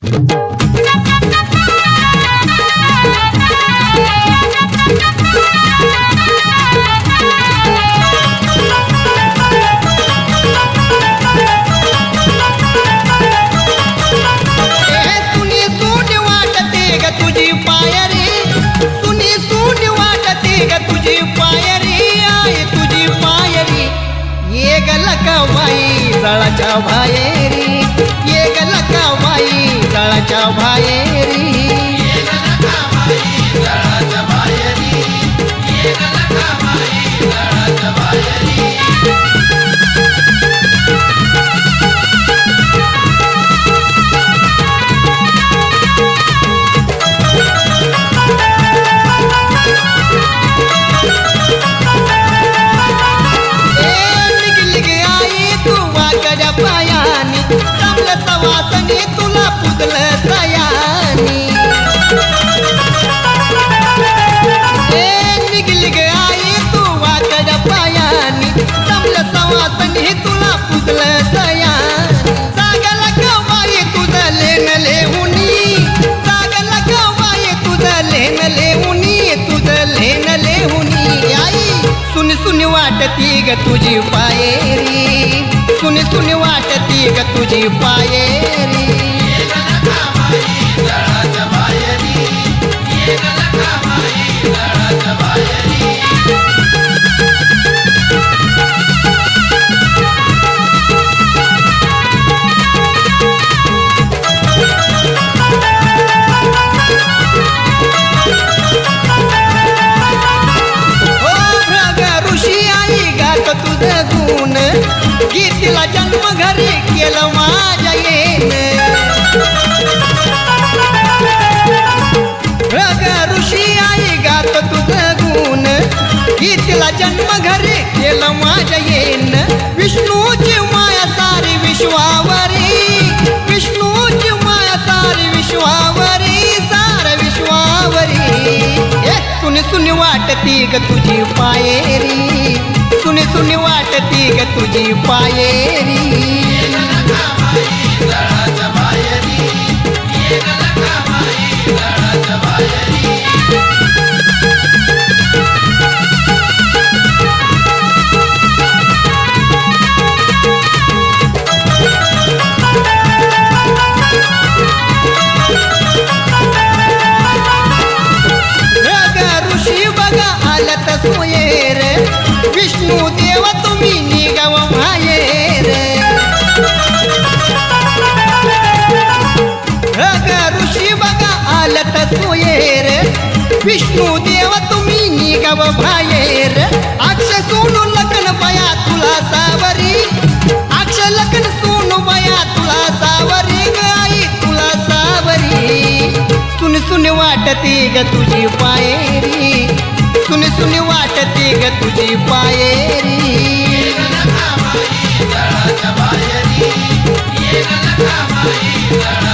ए सुनी सून ग ग तुझी पायरी. पायरी. ये गला लकाबाई बाहेरी. ये बाहेरी. चांगलं सवासनी तुला पुजलं सयानी जागला गवाई तुझं लेन लेहुनी जागला गवाई तुझं लेन लेहुनी तुझं लेन लेहुनी आई सुनी सुनी वाटती ग तुझी पायरी. सुनी सुनी वाटती ग तुझी पायरी. जन्म घरी केलं माझ्या येण. रग ऋषी आई गात तुझं गुण. गीतीला जन्म घरी केलं माझ्या येण. विष्णूची माया सारी विश्वावरी. विष्णूची माया सारी विश्वावरी सार विश्वावरी. ए, सुनी सुनी वाटती ग तुझी पायरी. सुनी सुनी वाटती ग तुझी पायरी. निगव बाहेर. अक्ष सोनू लग्न बया तुला सावरी. अक्ष लग्न सोनू बया तुला सावरी. गाई तुला सावरी. सुन सुन वाटते ग तुझी पायरी. सुन सुन वाटते ग तुझी पायरी. ए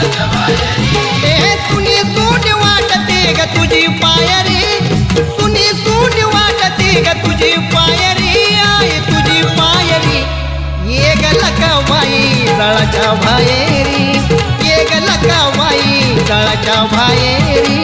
बाहेरी